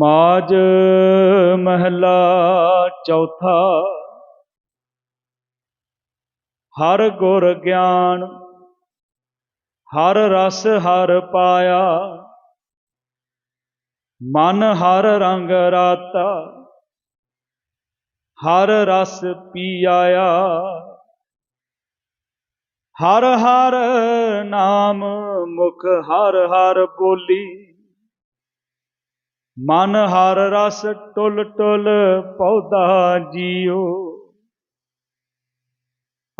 ਮਾਜ ਮਹਿਲਾ ਚੌਥਾ। ਹਰ ਗੁਰ ਗਿਆਨ, ਹਰ ਰਸ ਹਰ ਪਾਇਆ। ਮਨ ਹਰ ਰੰਗ ਰਾਤਾ, ਹਰ ਰਸ ਪੀ ਆਇਆ। ਹਰ ਹਰ ਨਾਮ ਮੁਖ ਹਰ ਹਰ ਬੋਲੀ। ਮਨ ਹਰ ਰਸ ਟੁੱਲ ਟੁੱਲ ਪੌਦਾ ਜੀਓ।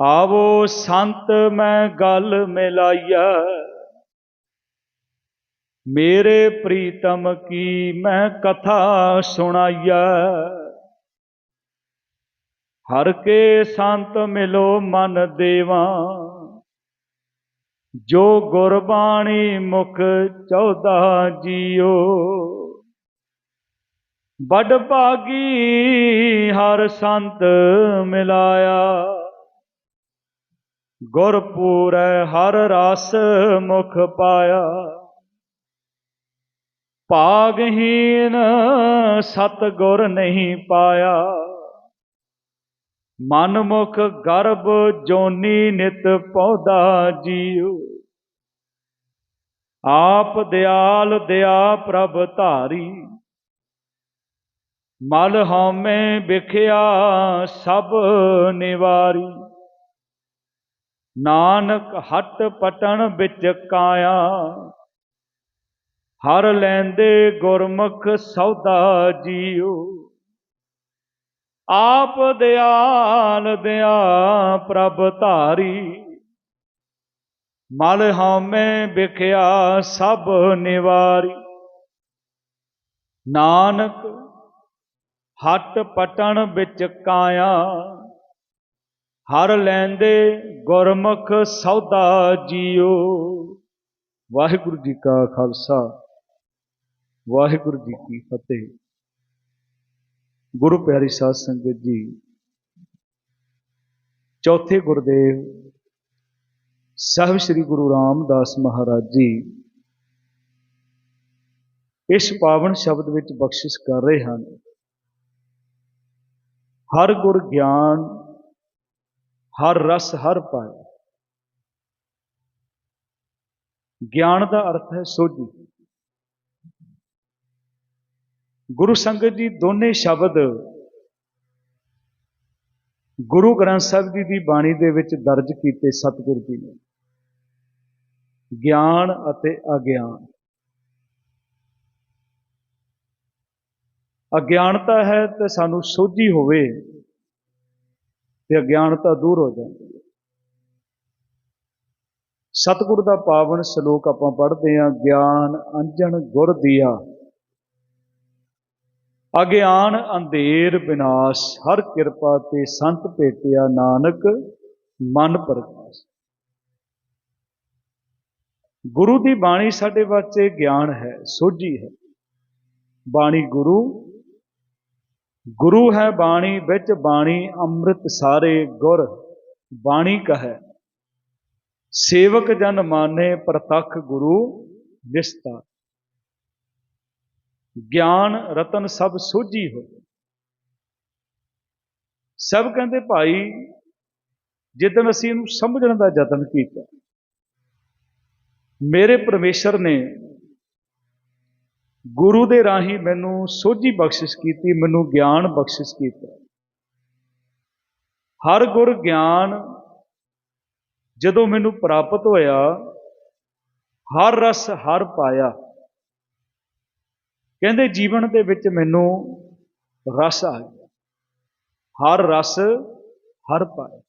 ਆਵੋ ਸੰਤ ਮੈਂ ਗੱਲ ਮਿਲਾਈਆ ਮੇਰੇ ਪ੍ਰੀਤਮ ਕੀ ਮੈਂ ਕਥਾ ਸੁਣਾਈਆ ਹਰ ਕੇ ਸੰਤ ਮਿਲੋ ਮਨ ਦੇਵਾ। ਜੋ ਗੁਰਬਾਣੀ ਮੁਖ ਚੌਦਾ ਜੀਓ। ਬੜ ਭਾਗੀ ਹਰ ਸੰਤ ਮਿਲਾਇਆ। ਗੁਰ ਪੂਰੈ ਹਰ ਰਸ ਮੁਖ ਪਾਇਆ। ਭਾਗਹੀਨ ਸਤ ਗੁਰ ਨਹੀਂ ਪਾਇਆ। ਮਨਮੁਖ ਗਰਭ ਜੋਨੀ ਨਿਤ ਪੌਦਾ ਜੀਉ। ਆਪ ਦਿਆਲ ਦਿਆ ਪ੍ਰਭ ਧਾਰੀ। ਮਲ ਹਉਮੈ ਵਿਖਿਆ ਸਭ ਨਿਵਾਰੀ। ਨਾਨਕ ਹੱਟ ਪਟਣ ਵਿੱਚ ਕਾਇਆ। ਹਰ ਲੈਂਦੇ ਗੁਰਮੁਖ ਸੌਦਾ ਜੀਉ। ਆਪ ਦਿਆਲ ਦਿਆ ਪ੍ਰਭ ਧਾਰੀ। ਮਲ ਹਉਮੈ ਵਿਖਿਆ ਸਭ ਨਿਵਾਰੀ। ਨਾਨਕ ਹਟ ਪਟਣ ਵਿੱਚ ਕਾਇਆ। ਹਰ ਲੈਂਦੇ ਗੁਰਮੁਖ ਸੌਦਾ ਜੀਓ। ਵਾਹਿਗੁਰੂ ਜੀ ਕਾ ਖਾਲਸਾ, ਵਾਹਿਗੁਰੂ ਜੀ ਕੀ ਫਤਿਹ। ਗੁਰੂ ਪਿਆਰੀ ਸਾਧ ਸੰਗਤ ਜੀ, ਚੌਥੇ ਗੁਰਦੇਵ, ਸਾਹਿਬ ਸ੍ਰੀ ਗੁਰੂ ਰਾਮਦਾਸ ਮਹਾਰਾਜ ਜੀ, ਇਸ ਪਾਵਨ ਸ਼ਬਦ ਵਿੱਚ ਬਖਸ਼ਿਸ਼ ਕਰ ਰਹੇ ਹਨ। ਹਰ ਗੁਰ ਗਿਆਨ, ਹਰ ਰਸ, ਹਰ ਪਾਇਆ। ਗਿਆਨ ਦਾ ਅਰਥ ਹੈ ਸੋਝੀ। ਗੁਰੂ ਸੰਗਤ ਜੀ ਦੋਨੇ ਸ਼ਬਦ ਗੁਰੂ ਗ੍ਰੰਥ ਸਾਹਿਬ ਜੀ ਦੀ ਬਾਣੀ ਦੇ ਵਿੱਚ ਦਰਜ ਕੀਤੇ ਸਤਿਗੁਰੂ ਜੀ ਨੇ। ਗਿਆਨ ਅਤੇ ਅਗਿਆਨ। ਅਗਿਆਨਤਾ ਹੈ ਤੇ ਸਾਨੂੰ ਸੋਝੀ ਹੋਵੇ ਤੇ ਅਗਿਆਨਤਾ ਦੂਰ ਹੋ ਜਾਂਦੀ ਹੈ। ਸਤਿਗੁਰ ਦਾ ਪਾਵਨ ਸ਼ਲੋਕ ਆਪਾਂ ਪੜ੍ਹਦੇ ਹਾਂ, ਗਿਆਨ ਅੰਜਨ ਗੁਰ ਦੀਆ। ਅਗਿਆਨ ਅੰਧੇਰ ਵਿਨਾਸ਼ ਹਰ ਕਿਰਪਾ ਤੇ ਸੰਤ ਭੇਟਿਆ ਨਾਨਕ, ਮਨ ਪ੍ਰਕਾਸ਼। ਗੁਰੂ ਦੀ ਬਾਣੀ ਸਾਡੇ ਵਾਸਤੇ ਗਿਆਨ ਹੈ, ਸੋਝੀ ਹੈ। ਬਾਣੀ ਗੁਰੂ ਗੁਰੂ ਹੈ ਬਾਣੀ, ਵਿੱਚ ਬਾਣੀ, ਅੰਮ੍ਰਿਤ ਸਾਰੇ ਗੁਰ ਬਾਣੀ ਕਹੈ। ਸੇਵਕ ਜਨ ਮਾਨੇ ਪ੍ਰਤੱਖ ਗੁਰੂ ਵਿਸਤਾ ਗਿਆਨ ਰਤਨ ਸਭ ਸੋਝੀ ਹੋ। ਸਭ ਕਹਿੰਦੇ, ਭਾਈ ਜਿੱਦਨ ਅਸੀਂ ਇਹਨੂੰ ਸਮਝਣ ਦਾ ਯਤਨ ਕੀਤਾ, ਮੇਰੇ ਪਰਮੇਸ਼ਰ ਨੇ ਗੁਰੂ ਦੇ ਰਾਹੀਂ ਮੈਨੂੰ ਸੋਝੀ ਬਖਸ਼ਿਸ਼ ਕੀਤੀ, ਮੈਨੂੰ ਗਿਆਨ ਬਖਸ਼ਿਸ਼ ਕੀਤਾ। ਹਰ ਗੁਰ ਗਿਆਨ ਜਦੋਂ ਮੈਨੂੰ ਪ੍ਰਾਪਤ ਹੋਇਆ, ਹਰ ਰਸ ਹਰ ਪਾਇਆ। ਕਹਿੰਦੇ ਜੀਵਨ ਦੇ ਵਿੱਚ ਮੈਨੂੰ ਰਸ ਆ ਗਿਆ। ਹਰ ਰਸ ਹਰ ਪਾਇਆ।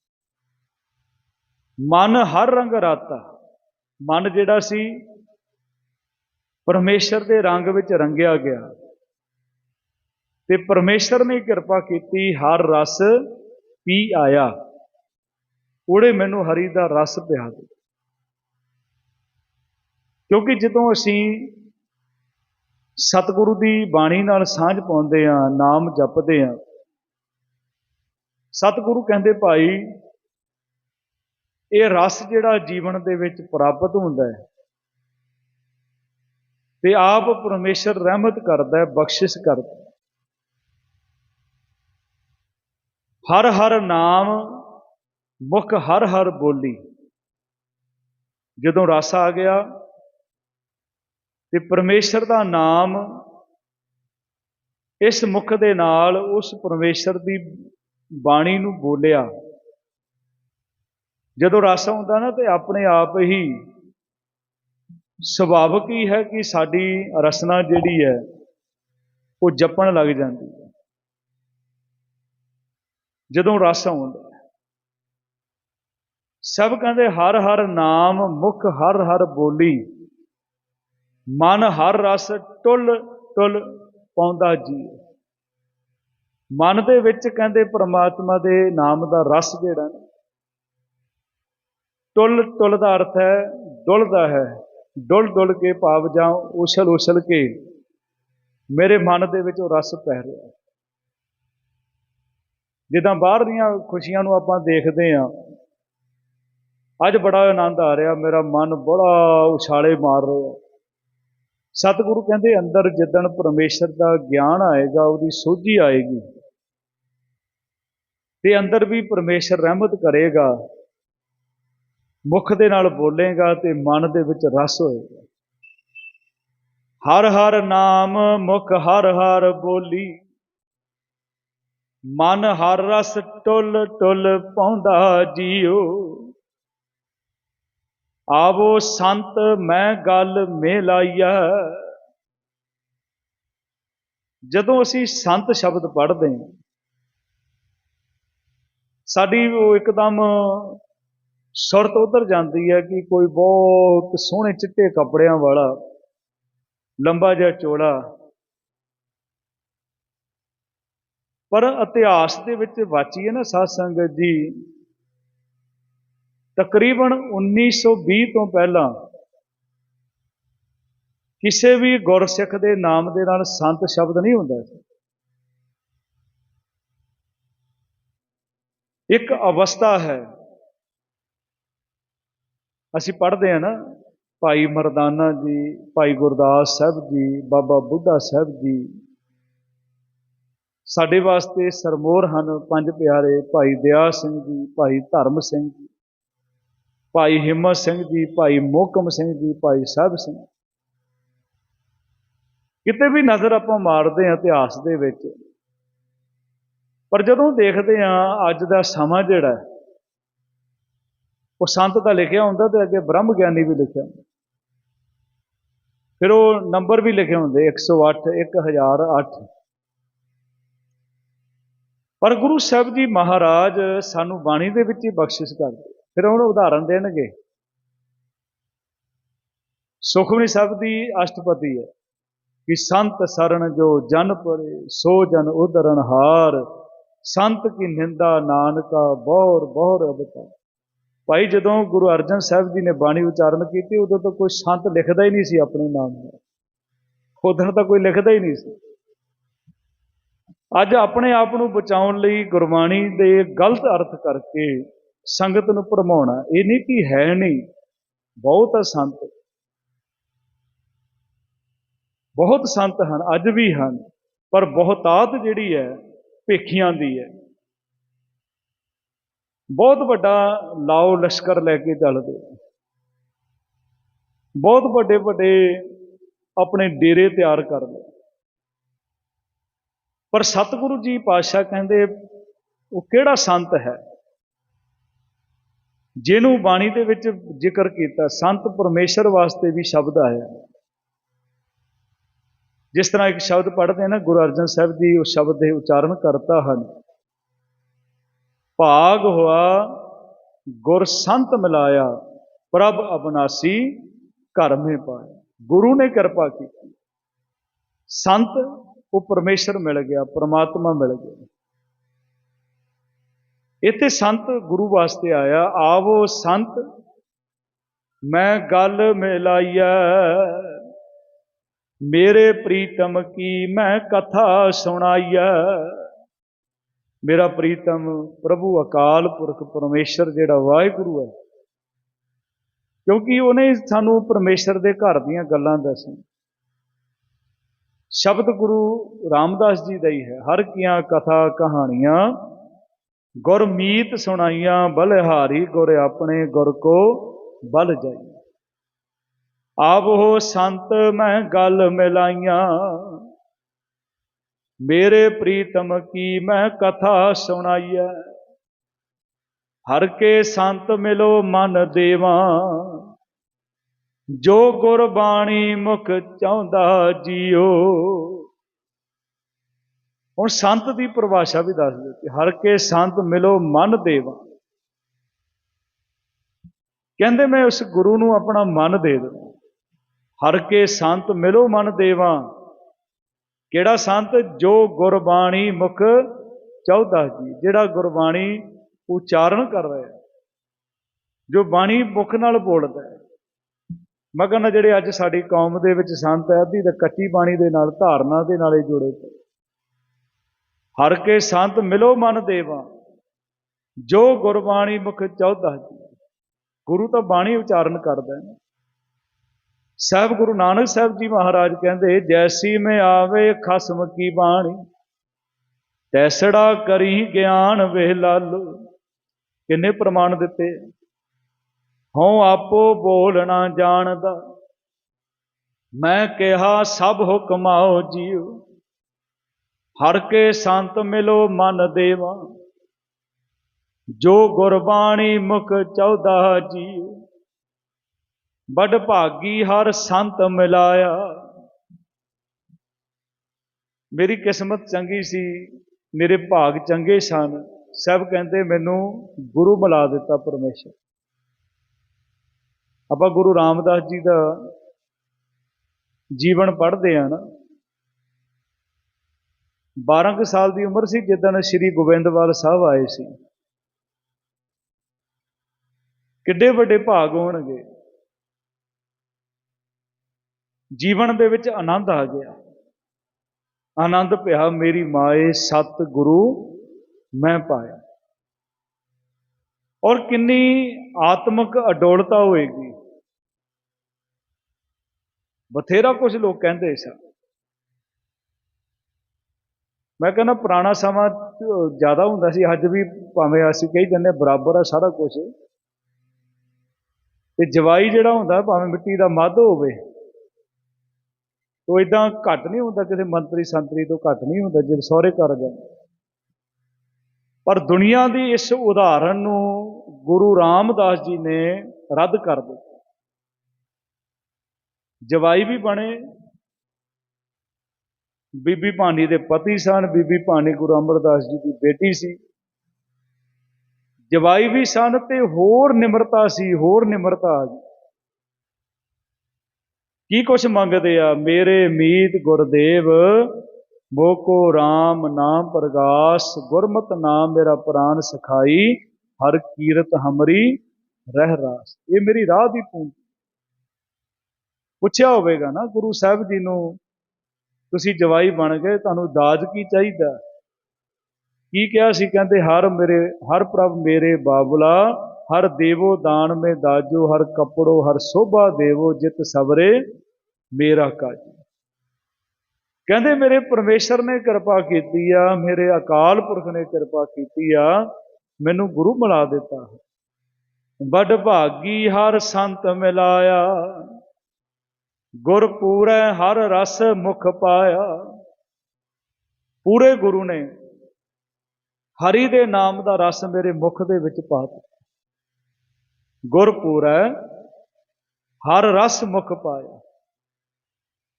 ਮਨ ਹਰ ਰੰਗ ਰਾਤਾ। ਮਨ ਜਿਹੜਾ ਸੀ ਪਰਮੇਸ਼ਰ ਦੇ ਰੰਗ ਵਿੱਚ ਰੰਗਿਆ ਗਿਆ। ਤੇ ਪਰਮੇਸ਼ਰ ਨੇ ਕਿਰਪਾ ਕੀਤੀ, ਹਰ ਰਸ ਪੀ ਆਇਆ। ਉਹੜੇ ਮੈਨੂੰ ਹਰੀ ਦਾ ਰਸ ਪਿਆ ਦੇ। ਕਿਉਂਕਿ ਜਦੋਂ ਅਸੀਂ ਸਤਿਗੁਰੂ ਦੀ ਬਾਣੀ ਨਾਲ ਸਾਂਝ ਪਾਉਂਦੇ ਆ ਨਾਮ ਜਪਦੇ ਆ ਸਤਿਗੁਰੂ ਕਹਿੰਦੇ, ਭਾਈ, ਇਹ ਰਸ ਜਿਹੜਾ ਜੀਵਨ ਦੇ ਵਿੱਚ ਪ੍ਰਾਪਤ ਹੁੰਦਾ ਹੈ ਤੇ ਆਪ ਪਰਮੇਸ਼ਰ ਰਹਿਮਤ ਕਰਦਾ ਹੈ, ਬਖਸ਼ਿਸ਼ ਕਰਦਾ ਹਰ ਹਰ ਨਾਮ, ਮੁਖ ਹਰ ਹਰ ਬੋਲੀ। ਜਦੋਂ ਰਸ ਆ ਗਿਆ ਤੇ ਪਰਮੇਸ਼ਰ ਦਾ ਨਾਮ ਇਸ ਮੁਖ ਦੇ ਨਾਲ ਉਸ ਪਰਮੇਸ਼ਰ ਦੀ ਬਾਣੀ ਨੂੰ ਬੋਲਿਆ। ਜਦੋਂ ਰਸ ਆਉਂਦਾ ਨਾ ਤੇ ਆਪਣੇ ਆਪ ਹੀ ਸੁਭਾਵਿਕ ਹੀ ਹੈ ਕਿ ਸਾਡੀ ਰਸਨਾ ਜਿਹੜੀ ਹੈ, ਉਹ ਜਪਣ ਲੱਗ ਜਾਂਦੀ ਹੈ। ਜਦੋਂ ਰਸ ਆਉਂਦਾ ਸਭ ਕਹਿੰਦੇ ਹਰ ਹਰ ਨਾਮ ਮੁਖ ਹਰ ਹਰ ਬੋਲੀ, ਮਨ ਹਰ ਰਸ ਟੁੱਲ ਟੁੱਲ ਪਾਉਂਦਾ ਜੀ। ਮਨ ਦੇ ਵਿੱਚ ਕਹਿੰਦੇ ਪ੍ਰਮਾਤਮਾ ਦੇ ਨਾਮ ਦਾ ਰਸ ਜਿਹੜਾ ਨਾ, ਟੁੱਲ ਟੁੱਲ ਦਾ ਅਰਥ ਹੈ, ਡੁੱਲਦਾ ਹੈ। ਡੁੱਲ ਡੁੱਲ ਕੇ ਭਾਵ ਜਾਂ ਉਛਲ ਉਛਲ ਕੇ ਮੇਰੇ ਮਨ ਦੇ ਵਿੱਚ ਉਹ ਰਸ ਪੈ ਰਿਹਾ ਜਿੱਦਾਂ ਬਾਹਰ ਦੀਆਂ ਖੁਸ਼ੀਆਂ ਨੂੰ ਆਪਾਂ ਦੇਖਦੇ ਹਾਂ, ਅੱਜ ਬੜਾ ਆਨੰਦ ਆ ਰਿਹਾ, ਮੇਰਾ ਮਨ ਬੜਾ ਉਛਾਲੇ ਮਾਰ ਰਿਹਾ ਸਤਿਗੁਰੂ ਕਹਿੰਦੇ, ਅੰਦਰ ਜਿੱਦਣ ਪਰਮੇਸ਼ਰ ਦਾ ਗਿਆਨ ਆਏਗਾ, ਉਹਦੀ ਸੋਝੀ ਆਏਗੀ। ਤੇ ਅੰਦਰ ਵੀ ਪਰਮੇਸ਼ਰ ਰਹਿਮਤ ਕਰੇਗਾ। ਮੁਖ ਦੇ ਨਾਲ ਬੋਲੇਗਾ ਤੇ ਮਨ ਦੇ ਵਿੱਚ ਰਸ ਹੋਏਗਾ। ਹਰ ਹਰ ਨਾਮ ਮੁਖ ਹਰ ਹਰ ਬੋਲੀ, ਮਨ ਹਰ ਰਸ ਟੁੱਲ ਟੁੱਲ ਪਾਉਂਦਾ ਜੀਓ। ਆਵੋ ਸੰਤ ਮੈਂ ਗੱਲ ਮੇਲਾਈਆ ਜਦੋਂ ਅਸੀਂ ਸੰਤ ਸ਼ਬਦ ਪੜ੍ਹਦੇ ਹਾਂ, ਸਾਡੀ ਉਹ ਇੱਕਦਮ ਸੁਰਤ ਉਧਰ ਜਾਂਦੀ ਹੈ ਕਿ ਕੋਈ ਬਹੁਤ ਸੋਹਣੇ ਚਿੱਟੇ ਕੱਪੜਿਆਂ ਵਾਲਾ, ਲੰਬਾ ਜਿਹਾ ਚੋਲਾ, ਪਰ ਇਤਿਹਾਸ ਦੇ ਵਿੱਚ ਵਾਚੀਏ ਨਾ ਸਾਧ ਸੰਗਤ ਜੀ, ਤਕਰੀਬਨ 1920 ਤੋਂ ਪਹਿਲਾਂ ਕਿਸੇ ਵੀ ਗੁਰਸਿੱਖ ਦੇ ਨਾਮ ਦੇ ਨਾਲ ਸੰਤ ਸ਼ਬਦ ਨਹੀਂ ਹੁੰਦਾ ਸੀ। ਇੱਕ ਅਵਸਥਾ ਹੈ ਅਸੀਂ ਪੜ੍ਹਦੇ ਹਾਂ ਨਾ, ਭਾਈ ਮਰਦਾਨਾ ਜੀ, ਭਾਈ ਗੁਰਦਾਸ ਸਾਹਿਬ ਜੀ, ਬਾਬਾ ਬੁੱਢਾ ਸਾਹਿਬ ਜੀ। ਸਾਡੇ ਵਾਸਤੇ ਸਰਮੋਰ ਹਨ ਪੰਜ ਪਿਆਰੇ, ਭਾਈ ਦਿਆ ਸਿੰਘ ਜੀ, ਭਾਈ ਧਰਮ ਸਿੰਘ ਜੀ। ਭਾਈ ਹਿੰਮਤ ਸਿੰਘ ਜੀ, ਭਾਈ ਮੋਹਕਮ ਸਿੰਘ ਜੀ, ਭਾਈ ਸਾਹਿਬ ਸਿੰਘ। ਕਿਤੇ ਵੀ ਨਜ਼ਰ ਆਪਾਂ ਮਾਰਦੇ ਹਾਂ ਇਤਿਹਾਸ ਦੇ ਵਿੱਚ, ਪਰ ਜਦੋਂ ਦੇਖਦੇ ਹਾਂ ਅੱਜ ਦਾ ਸਮਾਂ ਜਿਹੜਾ ਉਹ ਸੰਤ ਦਾ ਲਿਖਿਆ ਹੁੰਦਾ ਤੇ ਅੱਗੇ ਬ੍ਰਹਮ ਗਿਆਨੀ ਵੀ ਲਿਖਿਆ ਹੁੰਦਾ। ਫਿਰ ਉਹ ਨੰਬਰ ਵੀ ਲਿਖੇ ਹੁੰਦੇ 108 1008 ਪਰ ਗੁਰੂ ਸਾਹਿਬ ਜੀ ਮਹਾਰਾਜ ਸਾਨੂੰ ਬਾਣੀ ਦੇ ਵਿੱਚ ਹੀ ਬਖਸ਼ਿਸ਼ ਕਰਦੇ ਫਿਰ ਉਹਨੂੰ ਉਦਾਹਰਨ ਦੇਣਗੇ। ਸੁਖਮਨੀ ਸਾਹਿਬ ਦੀ ਅਸ਼ਟਪਦੀ ਹੈ ਕਿ ਸੰਤ ਸਰਣ ਜੋ ਜਨ ਪਰੇ, ਸੋ ਜਨ ਉਧਰਨ ਹਾਰ। ਸੰਤ ਕੀ ਨਿੰਦਾ ਨਾਨਕਾ ਬਹੁਰ ਬਹੁਰ ਅਬਤਾ ਭਾਈ ਜਦੋਂ ਗੁਰੂ ਅਰਜਨ ਸਾਹਿਬ ਜੀ ਨੇ ਬਾਣੀ ਉਚਾਰਨ ਕੀਤੀ, ਉਦੋਂ ਤਾਂ ਕੋਈ ਸੰਤ ਲਿਖਦਾ ਹੀ ਨਹੀਂ ਸੀ ਆਪਣੇ ਨਾਮ ਨਾਲ ਉਦੋਂ ਤਾਂ ਕੋਈ ਲਿਖਦਾ ਹੀ ਨਹੀਂ ਸੀ। ਅੱਜ ਆਪਣੇ ਆਪ ਨੂੰ ਬਚਾਉਣ ਲਈ ਗੁਰਬਾਣੀ ਦੇ ਗਲਤ ਅਰਥ ਕਰਕੇ ਸੰਗਤ ਨੂੰ ਭਰਮਾਉਣਾ, ਇਹ ਨਹੀਂ ਕਿ ਹੈ ਨਹੀਂ, ਬਹੁਤ ਹੈ ਸੰਤ। ਬਹੁਤ ਸੰਤ ਹਨ, ਅੱਜ ਵੀ ਹਨ, ਪਰ ਬਹੁਤਾਤ ਜਿਹੜੀ ਹੈ, ਭੇਖੀਆਂ ਦੀ ਹੈ। ਬਹੁਤ ਵੱਡਾ ਲਾਓ ਲਸ਼ਕਰ ਲੈ ਕੇ ਚੱਲਦੇ ਬਹੁਤ ਵੱਡੇ ਵੱਡੇ ਆਪਣੇ ਡੇਰੇ ਤਿਆਰ ਕਰ ਲਏ। ਪਰ ਸਤਿਗੁਰੂ ਜੀ ਪਾਤਸ਼ਾਹ ਕਹਿੰਦੇ, ਉਹ ਕਿਹੜਾ ਸੰਤ ਹੈ ਜਿਹਨੂੰ ਬਾਣੀ ਦੇ ਵਿੱਚ ਜ਼ਿਕਰ ਕੀਤਾ, ਸੰਤ ਪਰਮੇਸ਼ਰ ਵਾਸਤੇ ਵੀ ਸ਼ਬਦ ਆਇਆ। ਜਿਸ ਤਰ੍ਹਾਂ ਇੱਕ ਸ਼ਬਦ ਪੜ੍ਹਦੇ ਨਾ, ਗੁਰੂ ਅਰਜਨ ਸਾਹਿਬ ਜੀ ਉਸ ਸ਼ਬਦ ਦੇ ਉਚਾਰਨ ਕਰਤਾ ਹਨ। ਭਾਗ ਹੋਆ, ਗੁਰ ਸੰਤ ਮਿਲਾਇਆ, ਪ੍ਰਭ ਅਬਨਾਸੀ ਘਰ ਮੇ ਪਾਇਆ। ਗੁਰੂ ਨੇ ਕਿਰਪਾ ਕੀਤੀ। ਸੰਤ, ਉਹ ਪਰਮੇਸ਼ਰ ਮਿਲ ਗਿਆ, ਪ੍ਰਮਾਤਮਾ ਮਿਲ ਗਿਆ। ਇੱਥੇ ਸੰਤ ਗੁਰੂ ਵਾਸਤੇ ਆਇਆ, ਆਵੋ ਸੰਤ, ਮੈਂ ਗੱਲ ਮਿਲਾਈਆ ਮੇਰੇ ਪ੍ਰੀਤਮ ਕੀ ਮੈਂ ਕਥਾ ਸੁਣਾਈਆ ਮੇਰਾ ਪ੍ਰੀਤਮ ਪ੍ਰਭੂ ਅਕਾਲ ਪੁਰਖ ਪਰਮੇਸ਼ਰ ਜਿਹੜਾ ਵਾਹਿਗੁਰੂ ਹੈ। ਕਿਉਂਕਿ ਉਹਨੇ ਸਾਨੂੰ ਪਰਮੇਸ਼ਰ ਦੇ ਘਰ ਦੀਆਂ ਗੱਲਾਂ ਦੱਸੀਆਂ। ਸ਼ਬਦ ਗੁਰੂ ਰਾਮਦਾਸ ਜੀ ਦਾ ਹੀ ਹੈ। ਹਰ ਕੀਆਂ ਕਥਾ ਕਹਾਣੀਆਂ ਗੁਰਮੀਤ ਸੁਣਾਈਆਂ, ਬਲਹਾਰੀ ਗੁਰ ਆਪਣੇ ਗੁਰ ਕੋ ਬਲ ਜਾਈ ਆਪ ਹੋ ਸੰਤ ਮੈਂ ਗੱਲ ਮਿਲਾਈਆਂ। ਮੇਰੇ ਪ੍ਰੀਤਮ ਕੀ ਮੈਂ ਕਥਾ ਸੁਣਾਈਐ? ਹਰ ਕੇ ਸੰਤ ਮਿਲੋ ਮਨ ਦੇਵਾ। ਜੋ ਗੁਰਬਾਣੀ ਮੁਖ ਚਾਹੁੰਦਾ ਜੀਓ। ਹੁਣ ਸੰਤ ਦੀ ਪਰਿਭਾਸ਼ਾ ਵੀ ਦੱਸ ਦਿੱਤੀ ਹਰ ਕੇ ਸੰਤ ਮਿਲੋ ਮਨ ਦੇਵਾ। ਕਹਿੰਦੇ ਮੈਂ ਉਸ ਗੁਰੂ ਨੂੰ ਆਪਣਾ ਮਨ ਦੇ ਦੇਵਾਂ ਹਰ ਕੇ ਸੰਤ ਮਿਲੋ ਮਨ ਦੇਵਾ। ਕਿਹੜਾ ਸੰਤ ਜੋ ਗੁਰਬਾਣੀ ਮੁਖ ਚਾਹੁੰਦਾ ਜੀ, ਜਿਹੜਾ ਗੁਰਬਾਣੀ ਉਚਾਰਨ ਕਰ ਰਿਹਾ ਹੈ, ਜੋ ਬਾਣੀ ਮੁਖ ਨਾਲ ਬੋਲਦਾ ਹੈ। ਮਗਰ ਜਿਹੜੇ ਅੱਜ ਸਾਡੀ ਕੌਮ ਦੇ ਵਿੱਚ ਸੰਤ ਹੈ, ਅੱਧੀ ਤਾਂ ਕੱਚੀ ਬਾਣੀ ਦੇ ਨਾਲ, ਧਾਰਨਾ ਦੇ ਨਾਲੇ ਜੁੜੇ ਪਏ ਹਰ ਕੇ ਸੰਤ ਮਿਲੋ ਮਨ ਦੇਵਾ, ਜੋ ਗੁਰਬਾਣੀ ਮੁਖ ਚਾਹੁੰਦਾ ਜੀ। ਗੁਰੂ ਤਾਂ ਬਾਣੀ ਉਚਾਰਨ ਕਰਦਾ ਹੈ। ਸਾਹਿਬ ਗੁਰੂ ਨਾਨਕ ਸਾਹਿਬ ਜੀ ਮਹਾਰਾਜ ਕਹਿੰਦੇ, ਜੈਸੀ ਮੈਂ ਆਵੇ, ਖਸਮ ਕੀ ਬਾਣੀ? ਤੈਸੜਾ ਕਰੀ ਗਿਆਨ ਵੇ ਲਾਲੋ। ਕਿੰਨੇ ਪ੍ਰਮਾਣ ਦਿੱਤੇ। ਹਉ ਆਪੋ ਬੋਲਣਾ ਜਾਣਦਾ। ਮੈਂ ਕਿਹਾ, ਸਭ ਹੁਕਮਾਓ ਜੀਓ। ਹਰ ਕੇ ਸੰਤ ਮਿਲੋ ਮਨ ਦੇਵਾ। ਜੋ ਗੁਰਬਾਣੀ ਮੁਖ ਚੌਦਾ ਜੀਓ। ਬੜ ਭਾਗੀ ਹਰ ਸੰਤ ਮਿਲਾਇਆ। ਮੇਰੀ ਕਿਸਮਤ ਚੰਗੀ ਸੀ, ਮੇਰੇ ਭਾਗ ਚੰਗੇ ਸਨ। ਸਭ ਕਹਿੰਦੇ ਮੈਨੂੰ ਗੁਰੂ ਮਿਲਾ ਦਿੱਤਾ ਪਰਮੇਸ਼ਰ। ਆਪਾਂ ਗੁਰੂ ਰਾਮਦਾਸ ਜੀ ਦਾ ਜੀਵਨ ਪੜ੍ਹਦੇ ਆ ਨਾ। 12 ਕੁ ਸਾਲ ਦੀ ਉਮਰ ਸੀ ਜਦੋਂ ਸ੍ਰੀ ਗੋਬਿੰਦਵਾਲ ਸਾਹਿਬ ਆਏ ਸੀ। ਕਿੱਡੇ ਵੱਡੇ ਭਾਗ ਹੋਣਗੇ। ਜੀਵਨ ਦੇ ਵਿੱਚ ਆਨੰਦ ਆ ਗਿਆ। ਆਨੰਦ ਪਿਆ, ਮੇਰੀ ਮਾਏ ਸਤ ਗੁਰੂ ਮੈਂ ਪਾਇਆ। ਔਰ ਕਿੰਨੀ ਆਤਮਿਕ ਅਡੋਲਤਾ ਹੋਏਗੀ। ਬਥੇਰਾ ਕੁਝ ਲੋਕ ਕਹਿੰਦੇ ਸਨ ਮੈਂ ਕਹਿੰਦਾ ਪੁਰਾਣਾ ਸਮਾਂ ਜ਼ਿਆਦਾ ਹੁੰਦਾ ਸੀ, ਅੱਜ ਵੀ ਭਾਵੇਂ ਅਸੀਂ ਕਹੀ ਜਾਂਦੇ ਬਰਾਬਰ ਆ ਸਾਰਾ ਕੁਝ ਤੇ ਜਵਾਈ ਜਿਹੜਾ ਹੁੰਦਾ, ਭਾਵੇਂ ਮਿੱਟੀ ਦਾ ਮੱਧ ਹੋਵੇ ਤੋ ਇਦਾਂ ਘੱਟ ਨਹੀਂ ਹੁੰਦਾ ਕਿਸੇ ਮੰਤਰੀ ਸੰਤਰੀ ਤੋਂ ਘੱਟ ਨਹੀਂ ਹੁੰਦਾ ਜਦ ਸਹੁਰੇ ਘਰ ਜਾਂਦੇ ਪਰ ਦੁਨੀਆ ਦੀ ਇਸ ਉਦਾਹਰਣ ਨੂੰ ਗੁਰੂ ਰਾਮਦਾਸ ਜੀ ਨੇ ਰੱਦ ਕਰ ਦਿੱਤਾ। ਜਵਾਈ ਵੀ ਬਣੇ, ਬੀਬੀ ਭਾਨੀ ਦੇ ਪਤੀ ਸਨ, ਬੀਬੀ ਭਾਨੀ ਗੁਰੂ ਅਮਰਦਾਸ ਜੀ ਦੀ ਬੇਟੀ ਸੀ। ਜਵਾਈ ਵੀ ਸਨ ਤੇ ਹੋਰ ਨਿਮਰਤਾ ਸੀ, ਹੋਰ ਨਿਮਰਤਾ ਆ ਗਈ। ਕੀ ਕੁਛ ਮੰਗਦੇ ਆ? ਮੇਰੇ ਮੀਤ ਗੁਰਦੇਵ ਮੋਕੋ RAM ਨਾਮ ਪ੍ਰਗਾਸ, ਗੁਰਮਤ ਨਾਮ ਮੇਰਾ ਪ੍ਰਾਨ ਸਖਾਈ, ਹਰ ਕੀਰਤ ਹਮਰੀ ਰਹਿ ਰਾਸ। ਇਹ ਮੇਰੀ ਰਾਹ ਦੀ ਪੂੰਜੀ। ਪੁੱਛਿਆ ਹੋਵੇਗਾ ਨਾ ਗੁਰੂ ਸਾਹਿਬ ਜੀ ਨੂੰ, ਤੁਸੀਂ ਜਵਾਈ ਬਣ ਗਏ, ਤੁਹਾਨੂੰ ਦਾਜ ਕੀ ਚਾਹੀਦਾ? ਕੀ ਕਿਹਾ ਸੀ? ਕਹਿੰਦੇ, ਹਰ ਮੇਰੇ, ਹਰ ਪ੍ਰਭ ਮੇਰੇ ਬਾਬਲਾ ਹਰ ਦੇਵੋ ਦਾਨ ਮੇ ਦਾਜੋ, ਹਰ ਕਪੜੋ, ਹਰ ਸੋਭਾ ਦੇਵੋ, ਜਿਤ ਸਬਰੇ ਮੇਰਾ ਕਾਜੀ। ਕਹਿੰਦੇ ਮੇਰੇ ਪਰਮੇਸ਼ਰ ਨੇ ਕਿਰਪਾ ਕੀਤੀ ਆ, ਮੇਰੇ ਅਕਾਲ ਪੁਰਖ ਨੇ ਕਿਰਪਾ ਕੀਤੀ ਆ, ਮੈਨੂੰ ਗੁਰੂ ਮਿਲਾ ਦਿੱਤਾ। ਵੱਡ ਭਾਗੀ ਹਰ ਸੰਤ ਮਿਲਾਇਆ, ਗੁਰ ਪੂਰੈ ਹਰ ਰਸ ਮੁਖ ਪਾਇਆ। ਪੂਰੇ ਗੁਰੂ ਨੇ ਹਰੀ ਦੇ ਨਾਮ ਦਾ ਰਸ ਮੇਰੇ ਮੁਖ ਦੇ ਵਿੱਚ ਪਾ ਦਿੱਤਾ। ਗੁਰ ਹੈ ਹਰ ਰਸ ਮੁਖ ਪਾਇਆ।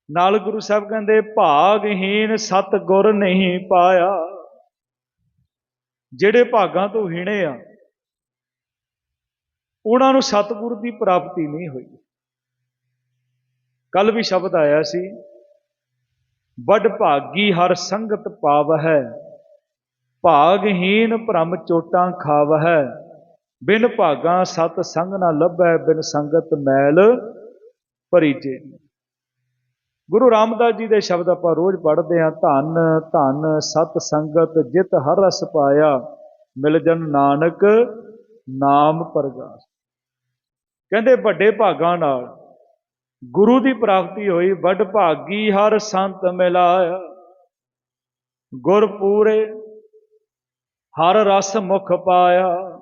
ਨਾਲ ਗੁਰੂ ਸਾਹਿਬ ਕਹਿੰਦੇ ਭਾਗਹੀਨ ਸਤ ਗੁਰ ਨਹੀਂ ਪਾਇਆ। ਜਿਹੜੇ ਭਾਗਾਂ ਤੋਂ ਹੀਣੇ ਆ, ਉਹਨਾਂ ਨੂੰ ਸਤਿਗੁਰ ਦੀ ਪ੍ਰਾਪਤੀ ਨਹੀਂ ਹੋਈ। ਕੱਲ ਵੀ ਸ਼ਬਦ ਆਇਆ ਸੀ, ਵੱਡ ਭਾਗੀ ਹਰ ਸੰਗਤ ਪਾਵ ਹੈ ਭਾਗਹੀਨ ਭ੍ਰਮ ਚੋਟਾਂ ਖਾਵ ਹੈ ਬਿਨ ਭਾਗਾ ਸਤ ਸੰਗ ਨਾ ਲੱਭੈ, ਬਿਨ ਸੰਗਤ ਮੈਲ ਭਰੀਜੇ ਗੁਰੂ ਰਾਮਦਾਸ ਜੀ ਦੇ ਸ਼ਬਦ ਆਪਾਂ ਰੋਜ਼ ਪੜ੍ਹਦੇ ਹਾਂ, ਧੰਨ ਧੰਨ ਸਤ ਸੰਗਤ ਜਿਤ ਹਰ ਰਸ ਪਾਇਆ, ਮਿਲ ਜਨ ਨਾਨਕ ਨਾਮ ਪ੍ਰਗਾਸ। ਕਹਿੰਦੇ ਵੱਡੇ ਭਾਗਾਂ ਨਾਲ ਗੁਰੂ ਦੀ ਪ੍ਰਾਪਤੀ ਹੋਈ, ਵੱਡ ਭਾਗੀ ਹਰ ਸੰਤ ਮਿਲਾਇਆ। ਗੁਰ ਪੂਰੇ ਹਰ ਰਸ ਮੁਖ ਪਾਇਆ।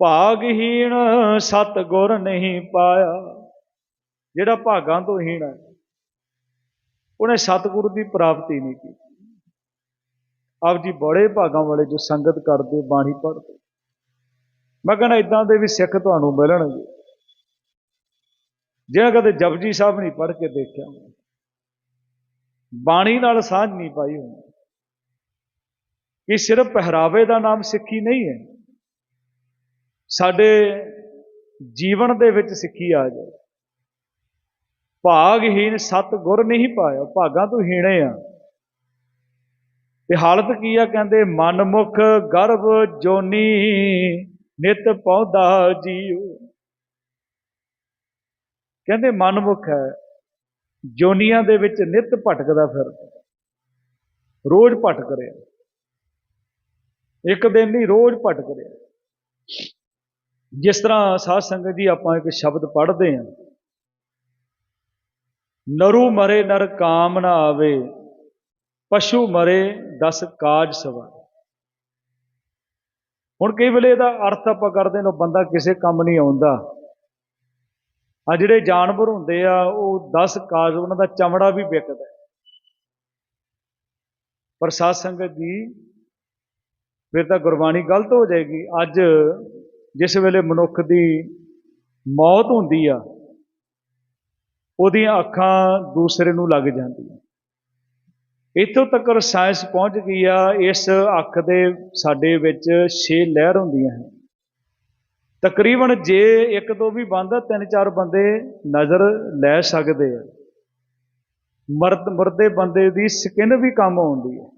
ਭਾਗਹੀਣ ਸਤ ਗੁਰ ਨਹੀਂ ਪਾਇਆ। ਜਿਹੜਾ ਭਾਗਾਂ ਤੋਂ ਹੀਣ ਹੈ, ਉਹਨੇ ਸਤਿਗੁਰੂ ਦੀ ਪ੍ਰਾਪਤੀ ਨਹੀਂ ਕੀਤੀ। ਆਪ ਜੀ ਬੜੇ ਭਾਗਾਂ ਵਾਲੇ ਜੋ ਸੰਗਤ ਕਰਦੇ, ਬਾਣੀ ਪੜ੍ਹਦੇ। ਮੈਂ ਕਹਿੰਦਾ ਇਦਾਂ ਦੇ ਵੀ ਸਿੱਖ ਤੁਹਾਨੂੰ ਮਿਲਣਗੇ। ਜਿਹੜਾ ਕਦੇ ਜਪਜੀ ਸਾਹਿਬ ਨਹੀਂ ਪੜ੍ਹ ਕੇ ਦੇਖਿਆ ਬਾਣੀ ਨਾਲ ਸਾਂਝ ਨਹੀਂ ਪਾਈ ਹੋਣੀ। ਇਹ ਸਿਰਫ ਪਹਿਰਾਵੇ ਦਾ ਨਾਮ ਸਿੱਖੀ ਨਹੀਂ ਹੈ। ਸਾਡੇ ਜੀਵਨ ਦੇ ਵਿੱਚ ਸਿੱਖੀ ਆ ਜਾਏ। ਭਾਗਹੀਣ ਸਤ ਗੁਰ ਨਹੀਂ ਪਾਇਆ, ਭਾਗਾਂ ਤੂੰ ਹੀਣੇ ਆ। ਤੇ ਹਾਲਤ ਕੀ ਆ ਕਹਿੰਦੇ, ਮਨਮੁਖ ਗਰਭ ਜੋਨੀ, ਨਿਤ ਪੌਦਾ ਜੀਉ। ਕਹਿੰਦੇ ਮਨਮੁਖ ਹੈ, ਜੋਨੀਆਂ ਦੇ ਵਿੱਚ ਨਿਤ ਭਟਕਦਾ ਫਿਰਦਾ। ਰੋਜ਼ ਭਟਕ ਰਿਹਾ। ਇੱਕ ਦਿਨ ਨਹੀਂ, ਰੋਜ਼ ਭਟਕ ਰਿਹਾ। ਜਿਸ ਤਰ੍ਹਾਂ ਸਾਧ ਸੰਗਤ ਜੀ ਆਪਾਂ ਇੱਕ ਸ਼ਬਦ ਪੜ੍ਹਦੇ ਹਾਂ, ਨਰੂ ਮਰੇ ਨਰ ਕਾਮ ਨਾ ਆਵੇ, ਪਸ਼ੂ ਮਰੇ ਦਸ ਕਾਜ ਸਵਾ ਹੁਣ ਕਈ ਵੇਲੇ ਇਹਦਾ ਅਰਥ ਆਪਾਂ ਕਰਦੇ ਨੇ ਬੰਦਾ ਕਿਸੇ ਕੰਮ ਨਹੀਂ ਆਉਂਦਾ। ਆ ਜਿਹੜੇ ਜਾਨਵਰ ਹੁੰਦੇ ਆ, ਉਹ 10 ਕਾਜ, ਉਹਨਾਂ ਦਾ ਚਮੜਾ ਵੀ ਵਿਕਦਾ ਪਰ ਸਾਧ ਸੰਗਤ ਜੀ, ਫਿਰ ਤਾਂ ਗੁਰਬਾਣੀ ਗਲਤ ਹੋ ਜਾਏਗੀ। ਅੱਜ ਜਿਸ ਵੇਲੇ ਮਨੁੱਖ ਦੀ ਮੌਤ ਹੁੰਦੀ ਆ, ਉਹਦੀਆਂ ਅੱਖਾਂ ਦੂਸਰੇ ਨੂੰ ਲੱਗ ਜਾਂਦੀਆਂ। ਇੱਥੋਂ ਤੱਕ ਸਾਇੰਸ ਪਹੁੰਚ ਗਈ ਆ, ਇਸ ਅੱਖ ਦੇ ਸਾਡੇ ਵਿੱਚ 6 ਲਹਿਰ ਹੁੰਦੀਆਂ ਹਨ। ਤਕਰੀਬਨ ਜੇ ਇੱਕ ਦੋ ਵੀ ਬੰਦ ਆ, ਤਿੰਨ ਚਾਰ ਬੰਦੇ ਨਜ਼ਰ ਲੈ ਸਕਦੇ ਆ। ਮਰਦ, ਮਰਦੇ ਬੰਦੇ ਦੀ ਸਕਿਨ ਵੀ ਕੰਮ ਆਉਂਦੀ ਹੈ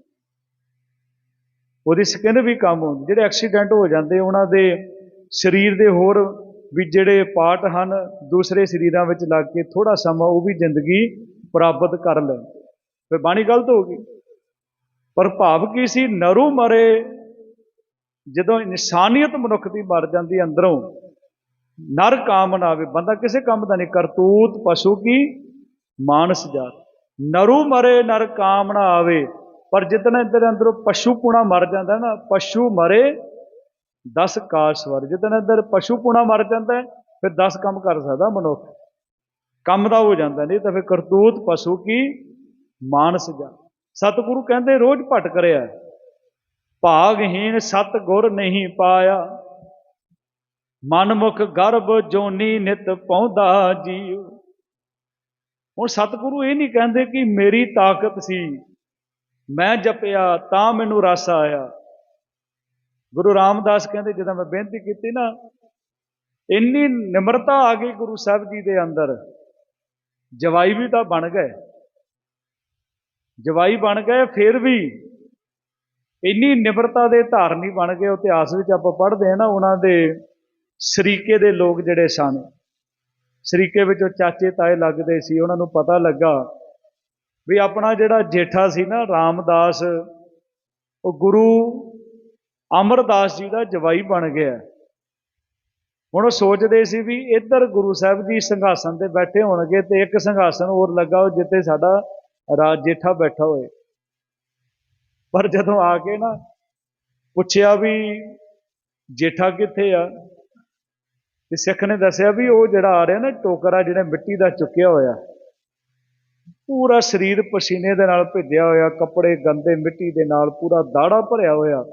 ਉਹਦੀ ਸਕਿਨ ਵੀ ਕੰਮ ਆਉਂਦੀ ਜਿਹੜੇ ਐਕਸੀਡੈਂਟ ਹੋ ਜਾਂਦੇ, ਉਹਨਾਂ ਦੇ ਸਰੀਰ ਦੇ ਹੋਰ ਵੀ ਜਿਹੜੇ ਪਾਰਟ ਹਨ, ਦੂਸਰੇ ਸਰੀਰਾਂ ਵਿੱਚ ਲੱਗ ਕੇ ਥੋੜਾ ਸਮਾਂ ਉਹ ਵੀ ਜ਼ਿੰਦਗੀ ਪ੍ਰਾਪਤ ਕਰ ਲੈਣ ਫਿਰ ਬਾਣੀ ਗਲਤ ਹੋ ਗਈ। ਪਰ ਭਾਵ ਕੀ ਸੀ? ਨਰੂ ਮਰੇ, ਜਦੋਂ ਇਨਸਾਨੀਅਤ ਮਨੁੱਖ ਦੀ ਮਰ ਜਾਂਦੀ ਅੰਦਰੋਂ, ਨਰ ਕਾਮ ਨਾ ਆਵੇ, ਬੰਦਾ ਕਿਸੇ ਕੰਮ ਦਾ ਨਹੀਂ, ਕਰਤੂਤ ਪਸ਼ੂ ਕੀ? ਮਾਨਸ ਜਾਤ। ਨਰੂ ਮਰੇ, ਨਰ ਕਾਮ ਨਾ ਆਵੇ, ਪਰ ਜਿਤਨਾ ਅੰਦਰ ਅੰਦਰੋਂ ਪਸ਼ੂ ਪੁਣਾ ਮਰ ਜਾਂਦਾ ਨਾ, ਪਸ਼ੂ ਮਰੇ 10 ਕਾਸ਼ਵਰ ਜਿੱਦਣ ਅੰਦਰ ਪਸ਼ੂ ਪੁਣਾ ਮਰ ਜਾਂਦਾ ਹੈ, ਫਿਰ 10 ਕੰਮ ਕਰ ਸਕਦਾ ਮਨੁੱਖ। ਕੰਮ ਦਾ ਹੋ ਜਾਂਦਾ ਨਹੀਂ ਤਾਂ ਫਿਰ ਕਰਤੂਤ ਪਸ਼ੂ ਕੀ? ਮਾਨਸ ਜਾ ਸਤਿਗੁਰੂ ਕਹਿੰਦੇ ਰੋਜ਼ ਭਟਕ ਰਿਹਾ ਹੈ। ਭਾਗਹੀਣ ਸਤ ਗੁਰ ਨਹੀਂ ਪਾਇਆ। ਮਨਮੁਖ ਗਰਭ ਜੋਨੀ ਨਿਤ ਪੌਂਦਾ ਜੀਉ। ਹੁਣ ਸਤਿਗੁਰੂ ਇਹ ਨਹੀਂ ਕਹਿੰਦੇ ਕਿ ਮੇਰੀ ਤਾਕਤ ਸੀ ਮੈਂ ਜਪਿਆ ਤਾਂ ਮੈਨੂੰ ਰਸ ਆਇਆ। ਗੁਰੂ ਰਾਮਦਾਸ ਕਹਿੰਦੇ, ਜਦੋਂ ਮੈਂ ਬੇਨਤੀ ਕੀਤੀ ਨਾ, ਇੰਨੀ ਨਿਮਰਤਾ ਆ ਗਈ ਗੁਰੂ ਸਾਹਿਬ ਜੀ ਦੇ ਅੰਦਰ। ਜਵਾਈ ਵੀ ਤਾਂ ਬਣ ਗਏ। ਜਵਾਈ ਬਣ ਗਏ, ਫਿਰ ਵੀ ਇੰਨੀ ਨਿਮਰਤਾ ਦੇ ਧਾਰਨੀ ਬਣ ਗਏ। ਇਤਿਹਾਸ ਵਿੱਚ ਆਪਾਂ ਪੜ੍ਹਦੇ ਹਾਂ ਨਾ, ਉਹਨਾਂ ਦੇ ਸਰੀਕੇ ਦੇ ਲੋਕ ਜਿਹੜੇ ਸਨ, ਸਰੀਕੇ ਵਿੱਚੋਂ ਚਾਚੇ ਤਾਏ ਲੱਗਦੇ ਸੀ, ਉਹਨਾਂ ਨੂੰ ਪਤਾ ਲੱਗਾ ਵੀ ਆਪਣਾ ਜਿਹੜਾ ਜੇਠਾ ਸੀ ਨਾ, ਰਾਮਦਾਸ, ਉਹ ਗੁਰੂ ਅਮਰਦਾਸ ਜੀ ਦਾ ਜਵਾਈ ਬਣ ਗਿਆ। ਹੁਣ ਉਹ ਸੋਚਦੇ ਸੀ ਵੀ ਇੱਧਰ ਗੁਰੂ ਸਾਹਿਬ ਜੀ ਸੰਘਾਸਨ ਤੇ ਬੈਠੇ ਹੋਣਗੇ ਤੇ ਇੱਕ ਸੰਘਾਸਨ ਹੋਰ ਲੱਗਾ ਉਹ ਜਿੱਥੇ ਸਾਡਾ ਰਾਜ ਜੇਠਾ ਬੈਠਾ ਹੋਏ ਪਰ ਜਦੋਂ ਆ ਕੇ ਨਾ ਪੁੱਛਿਆ ਵੀ ਜੇਠਾ ਕਿੱਥੇ ਆ, ਤੇ ਸਿੱਖ ਨੇ ਦੱਸਿਆ ਵੀ ਉਹ ਜਿਹੜਾ ਆ ਰਿਹਾ ਨਾ ਟੋਕਰਾ ਜਿਹੜਾ ਮਿੱਟੀ ਦਾ ਚੁੱਕਿਆ ਹੋਇਆ, ਪੂਰਾ ਸਰੀਰ ਪਸੀਨੇ ਦੇ ਨਾਲ ਭਿੱਜਿਆ ਹੋਇਆ, ਕੱਪੜੇ ਗੰਦੇ ਮਿੱਟੀ ਦੇ ਨਾਲ ਪੂਰਾ ਦਾੜਾ ਭਰਿਆ ਹੋਇਆ।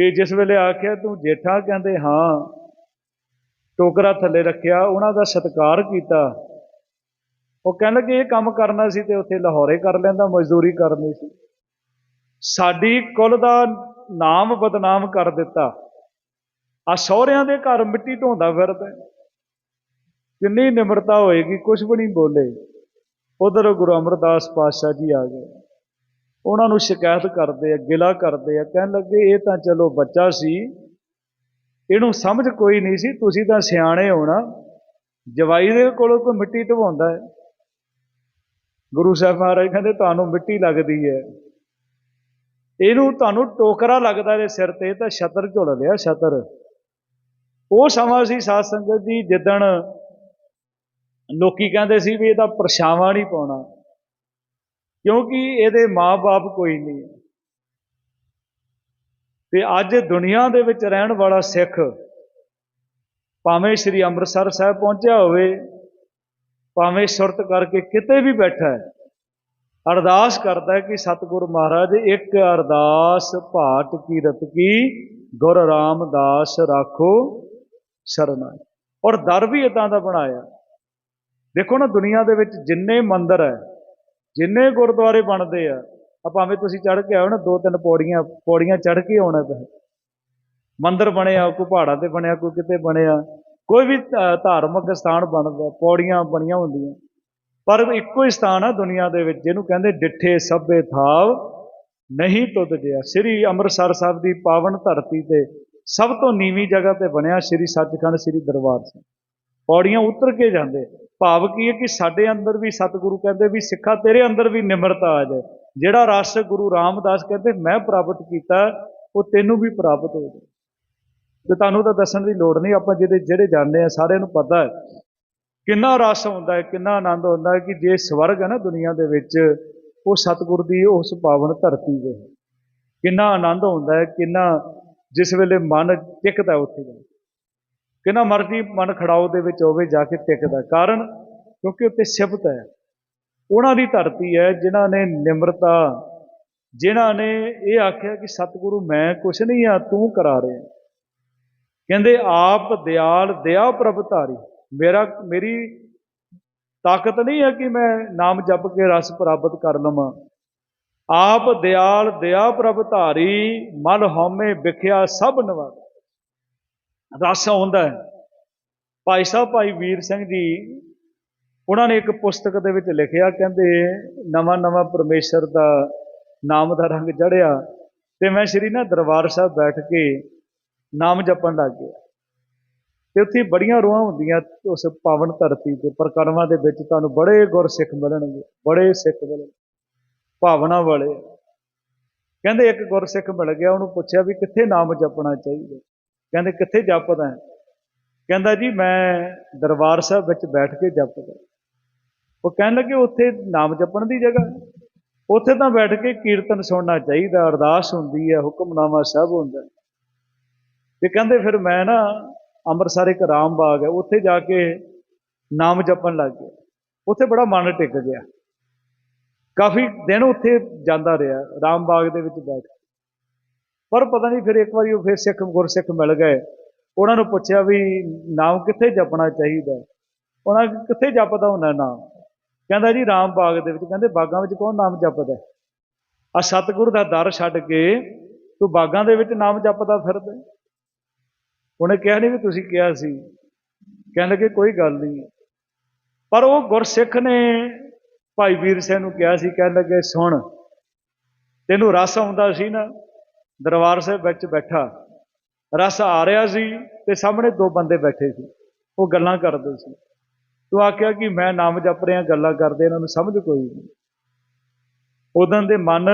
ਤੇ ਜਿਸ ਵੇਲੇ ਆਖਿਆ, ਤੂੰ ਜੇਠਾ? ਕਹਿੰਦੇ, ਹਾਂ। ਟੋਕਰਾ ਥੱਲੇ ਰੱਖਿਆ, ਉਹਨਾਂ ਦਾ ਸਤਿਕਾਰ ਕੀਤਾ। ਉਹ ਕਹਿਣ ਲੱਗੇ, ਇਹ ਕੰਮ ਕਰਨਾ ਸੀ ਤੇ ਉੱਥੇ ਲਾਹੌਰੇ ਕਰ ਲੈਂਦਾ, ਮਜ਼ਦੂਰੀ ਕਰਨੀ ਸੀ। ਸਾਡੀ ਕੁੱਲ ਦਾ ਨਾਮ ਬਦਨਾਮ ਕਰ ਦਿੱਤਾ। ਆ ਸਹੁਰਿਆਂ ਦੇ ਘਰ ਮਿੱਟੀ ਢੋਂਦਾ ਫਿਰਦਾ। ਕਿੰਨੀ ਨਿਮਰਤਾ ਹੋਏਗੀ ਕੁਝ ਵੀ ਨਹੀਂ ਬੋਲੇ। ਉਧਰ ਗੁਰੂ ਅਮਰਦਾਸ ਪਾਤਸ਼ਾਹ ਜੀ ਆ ਗਏ। ਉਹਨਾਂ ਨੂੰ ਸ਼ਿਕਾਇਤ ਕਰਦੇ ਆ, ਗਿਲਾ ਕਰਦੇ ਆ, ਕਹਿਣ ਲੱਗੇ ਇਹ ਤਾਂ ਚਲੋ ਬੱਚਾ ਸੀ, ਇਹਨੂੰ ਸਮਝ ਕੋਈ ਨਹੀਂ ਸੀ, ਤੁਸੀਂ ਤਾਂ ਸਿਆਣੇ ਹੋਣਾ ਜਵਾਈ ਦੇ ਕੋਲੋਂ ਕੋਈ ਮਿੱਟੀ ਢਵਾਉਂਦਾ ਹੈ? ਗੁਰੂ ਸਾਹਿਬ ਮਹਾਰਾਜ ਕਹਿੰਦੇ, ਤੁਹਾਨੂੰ ਮਿੱਟੀ ਲੱਗਦੀ ਹੈ। ਇਹਨੂੰ ਤੁਹਾਨੂੰ ਟੋਕਰਾ ਲੱਗਦਾ ਇਹਦੇ ਸਿਰ ਤੇ, ਤਾਂ ਛਤਰ ਝੁਲ ਲਿਆ, ਛਤਰ। ਉਹ ਸਮਾਂ ਸੀ ਸਾਧ ਸੰਗਤ ਜੀ, ਜਿੱਦਣ ਲੋਕੀ ਕਹਿੰਦੇ ਸੀ ਵੀ ਇਹਦਾ ਪਰਛਾਵਾਂ ਨਹੀਂ ਪਾਉਣਾ। ਕਿਉਂਕਿ ਇਹਦੇ ਮਾਪੇ ਕੋਈ ਨਹੀਂ ਹੈ। ਤੇ ਅੱਜ ਦੁਨੀਆ ਦੇ ਵਿੱਚ ਰਹਿਣ ਵਾਲਾ ਸਿੱਖ ਭਾਵੇਂ ਸ੍ਰੀ ਅੰਮ੍ਰਿਤਸਰ ਸਾਹਿਬ ਪਹੁੰਚਿਆ ਹੋਵੇ, ਭਾਵੇਂ ਸੁਰਤ ਕਰਕੇ ਕਿਤੇ ਵੀ ਬੈਠਾ ਹੈ, ਅਰਦਾਸ ਕਰਦਾ ਹੈ ਕਿ ਸਤਿਗੁਰ ਮਹਾਰਾਜ, ਇੱਕ ਅਰਦਾਸ ਭਾਟ ਕੀਰਤ ਕੀ, ਗੁਰ ਰਾਮਦਾਸ ਰਾਖੋ ਸ਼ਰਨਾ। ਔਰ ਦਰ ਵੀ ਇਦਾਂ ਦਾ ਬਣਾਇਆ। ਦੇਖੋ ਨਾ ਦੁਨੀਆ ਦੇ ਵਿੱਚ ਜਿੰਨੇ ਮੰਦਰ ਹੈ ਜਿੰਨੇ ਗੁਰਦੁਆਰੇ ਬਣਦੇ ਆ ਆ ਭਾਵੇਂ ਤੁਸੀਂ ਚੜ੍ਹ ਕੇ ਆਓ ਨਾ, ਦੋ ਤਿੰਨ ਪੌੜੀਆਂ ਪੌੜੀਆਂ ਚੜ੍ਹ ਕੇ ਆਉਣਾ ਪਏ ਮੰਦਰ ਬਣਿਆ, ਕੋਈ ਪਹਾੜਾਂ ਤੇ ਬਣਿਆ, ਕੋਈ ਕਿਤੇ ਬਣਿਆ, ਕੋਈ ਵੀ ਧਾਰਮਿਕ ਸਥਾਨ ਬਣਦਾ, ਪੌੜੀਆਂ ਬਣੀਆਂ ਹੁੰਦੀਆਂ। ਪਰ ਇੱਕੋ ਹੀ ਸਥਾਨ ਆ ਦੁਨੀਆ ਦੇ ਵਿੱਚ, ਜਿਹਨੂੰ ਕਹਿੰਦੇ ਡਿੱਠੇ ਸਭੇ ਥਾਵ, ਨਹੀਂ ਤੁਧ ਜਿਆ ਸ੍ਰੀ ਅੰਮ੍ਰਿਤਸਰ ਸਾਹਿਬ ਦੀ ਪਾਵਨ ਧਰਤੀ ਤੇ ਸਭ ਤੋਂ ਨੀਵੀਂ ਜਗ੍ਹਾ ਤੇ ਬਣਿਆ ਸ੍ਰੀ ਸੱਚਖੰਡ ਸ੍ਰੀ ਦਰਬਾਰ ਸਾਹਿਬ। ਪੌੜੀਆਂ ਉਤਰ ਕੇ ਜਾਂਦੇ ਭਾਵ ਕੀ ਹੈ ਕਿ ਸਾਡੇ ਅੰਦਰ ਵੀ ਸਤਿਗੁਰੂ ਕਹਿੰਦੇ ਵੀ ਸਿੱਖਾ ਤੇਰੇ ਅੰਦਰ ਵੀ ਨਿਮਰਤਾ ਆ ਜਾਏ। ਜਿਹੜਾ ਰਸ ਗੁਰੂ ਰਾਮਦਾਸ ਕਹਿੰਦੇ, ਮੈਂ ਪ੍ਰਾਪਤ ਕੀਤਾ, ਉਹ ਤੈਨੂੰ ਵੀ ਪ੍ਰਾਪਤ ਹੋ ਜਾਏ। ਤੇ ਤੁਹਾਨੂੰ ਤਾਂ ਦੱਸਣ ਦੀ ਲੋੜ ਨਹੀਂ, ਆਪਾਂ ਜਿਹਦੇ ਜਿਹੜੇ ਜਾਣਦੇ ਆ ਸਾਰਿਆਂ ਨੂੰ ਪਤਾ ਹੈ। ਕਿੰਨਾ ਰਸ ਹੁੰਦਾ ਹੈ, ਕਿੰਨਾ ਆਨੰਦ ਹੁੰਦਾ ਹੈ ਕਿ ਜੇ ਸਵਰਗ ਹੈ ਨਾ ਦੁਨੀਆ ਦੇ ਵਿੱਚ, ਉਹ ਸਤਿਗੁਰ ਦੀ ਉਸ ਪਾਵਨ ਧਰਤੀ ਦੇ ਕਿੰਨਾ ਆਨੰਦ ਹੁੰਦਾ ਹੈ, ਕਿੰਨਾ ਜਿਸ ਵੇਲੇ ਮਨ ਟਿਕਦਾ ਉੱਥੇ। ਜਾ ਕਿੰਨਾ ਮਰਜ਼ੀ ਮਨ ਖੜਾਓ ਦੇ ਵਿੱਚ ਹੋਵੇ ਜਾ ਕੇ ਟਿਕਦਾ। ਕਾਰਨ ਕਿਉਂਕਿ ਉੱਤੇ ਸਿਫਤ ਹੈ। ਉਹਨਾਂ ਦੀ ਧਰਤੀ ਹੈ ਜਿਨ੍ਹਾਂ ਨੇ ਨਿਮਰਤਾ, ਜਿਨ੍ਹਾਂ ਨੇ ਇਹ ਆਖਿਆ ਕਿ, ਸਤਿਗੁਰੂ, ਮੈਂ ਕੁਛ ਨਹੀਂ ਆ, ਤੂੰ ਕਰਾ ਰਿਹਾ ਕਹਿੰਦੇ, ਆਪ ਦਿਆਲ ਦਇਆ ਪ੍ਰਭ ਧਾਰੀ, ਮੇਰਾ, ਮੇਰੀ ਤਾਕਤ ਨਹੀਂ ਹੈ ਕਿ ਮੈਂ ਨਾਮ ਜਪ ਕੇ ਰਸ ਪ੍ਰਾਪਤ ਕਰ ਲਵਾਂ। ਆਪ ਦਿਆਲ ਦਇਆ ਪ੍ਰਭ ਧਾਰੀ, ਮਨ ਹਉਮੈ ਵਿਖਿਆ ਸਭ ਨਵਾਰ ਰਸ ਆਉਂਦਾ ਹੈ। ਭਾਈ ਸਾਹਿਬ, ਭਾਈ ਵੀਰ ਸਿੰਘ ਜੀ, ਉਹਨਾਂ ਨੇ ਇੱਕ ਪੁਸਤਕ ਦੇ ਵਿੱਚ ਲਿਖਿਆ, ਕਹਿੰਦੇ, ਨਵਾਂ ਨਵਾਂ ਪਰਮੇਸ਼ਰ ਦਾ ਨਾਮ ਦਾ ਰੰਗ ਚੜਿਆ ਤੇ ਮੈਂ ਸ਼੍ਰੀ ਨਾ ਦਰਬਾਰ ਸਾਹਿਬ ਬੈਠ ਕੇ ਨਾਮ ਜਪਣ ਲੱਗ ਗਿਆ। ਤੇ ਉੱਥੇ ਬੜੀਆਂ ਰੂਹਾਂ ਹੁੰਦੀਆਂ ਉਸ ਪਾਵਨ ਧਰਤੀ ਤੇ ਪ੍ਰਕਰਮਾਂ ਦੇ ਵਿੱਚ ਤੁਹਾਨੂੰ ਬੜੇ ਗੁਰਸਿੱਖ ਮਿਲਣਗੇ, ਬੜੇ ਸਿੱਖ ਮਿਲਣਗੇ, ਭਾਵਨਾ ਵਾਲੇ। ਕਹਿੰਦੇ, ਇੱਕ ਗੁਰਸਿੱਖ ਮਿਲ ਗਿਆ, ਉਹਨੂੰ ਪੁੱਛਿਆ ਵੀ ਕਿੱਥੇ ਨਾਮ ਜਪਣਾ ਚਾਹੀਦਾ? ਕਹਿੰਦੇ, ਕਿੱਥੇ ਜਪਦਾ ਕਹਿੰਦਾ ਜੀ, ਮੈਂ ਦਰਬਾਰ ਸਾਹਿਬ ਵਿੱਚ ਬੈਠ ਕੇ ਜਪਦਾ ਉਹ ਕਹਿਣ ਲੱਗੇ, ਉੱਥੇ ਨਾਮ ਜਪਣ ਦੀ ਜਗ੍ਹਾ ਉੱਥੇ ਤਾਂ ਬੈਠ ਕੇ ਕੀਰਤਨ ਸੁਣਨਾ ਚਾਹੀਦਾ, ਅਰਦਾਸ ਹੁੰਦੀ ਹੈ, ਹੁਕਮਨਾਮਾ ਸਭ ਹੁੰਦਾ ਹੈ। ਤੇ ਕਹਿੰਦੇ, ਫਿਰ ਮੈਂ ਨਾ ਅੰਮ੍ਰਿਤਸਰ ਇੱਕ ਰਾਮ ਬਾਗ ਹੈ, ਉੱਥੇ ਜਾ ਕੇ ਨਾਮ ਜਪਣ ਲੱਗ ਗਿਆ। ਉੱਥੇ ਬੜਾ ਮਨ ਟਿਕ ਗਿਆ। ਕਾਫੀ ਦਿਨ ਉੱਥੇ ਜਾਂਦਾ ਰਿਹਾ, ਰਾਮ ਬਾਗ ਦੇ ਵਿੱਚ ਬੈਠ ਪਰ ਪਤਾ ਨਹੀਂ ਫਿਰ ਇੱਕ ਵਾਰੀ ਉਹ ਫਿਰ ਸਿੱਖ ਗੁਰਸਿੱਖ ਮਿਲ ਗਏ। ਉਹਨਾਂ ਨੂੰ ਪੁੱਛਿਆ ਵੀ ਨਾਮ ਕਿੱਥੇ ਜਪਣਾ ਚਾਹੀਦਾ? ਉਹਨਾਂ ਕਿੱਥੇ ਜਪਦਾ ਹੁੰਦਾ ਨਾਮ? ਕਹਿੰਦਾ ਜੀ ਰਾਮ ਬਾਗ ਦੇ ਵਿੱਚ। ਕਹਿੰਦੇ ਬਾਗਾਂ ਵਿੱਚ ਕੌਣ ਨਾਮ ਜਪਦਾ? ਆ ਸਤਿਗੁਰ ਦਾ ਦਰ ਛੱਡ ਕੇ ਤੂੰ ਬਾਗਾਂ ਦੇ ਵਿੱਚ ਨਾਮ ਜਪਦਾ ਫਿਰਦਾ? ਉਹਨੇ ਕਿਹਾ ਨਹੀਂ ਵੀ ਤੁਸੀਂ ਕਿਹਾ ਸੀ। ਕਹਿਣ ਲੱਗੇ ਕੋਈ ਗੱਲ ਨਹੀਂ ਪਰ ਉਹ ਗੁਰਸਿੱਖ ਨੇ ਭਾਈ ਵੀਰ ਸਿੰਘ ਨੂੰ ਕਿਹਾ ਸੀ। ਕਹਿਣ ਲੱਗੇ, ਸੁਣ, ਤੈਨੂੰ ਰਸ ਆਉਂਦਾ ਸੀ ਨਾ। ਦਰਬਾਰ ਸਾਹਿਬ ਵਿੱਚ ਬੈਠਾ। ਰਸ ਆ ਰਿਹਾ ਸੀ ਤੇ ਸਾਹਮਣੇ ਦੋ ਬੰਦੇ ਬੈਠੇ ਸੀ। ਉਹ ਗੱਲਾਂ ਕਰਦੇ ਸੀ। ਤੂੰ ਆਖਿਆ ਕਿ ਮੈਂ ਨਾਮ ਜਪ ਰਿਹਾ, ਗੱਲਾਂ ਕਰਦੇ, ਇਹਨਾਂ ਨੂੰ ਸਮਝ ਕੋਈ ਨਹੀਂ। ਉਦੋਂ ਦੇ ਮਨ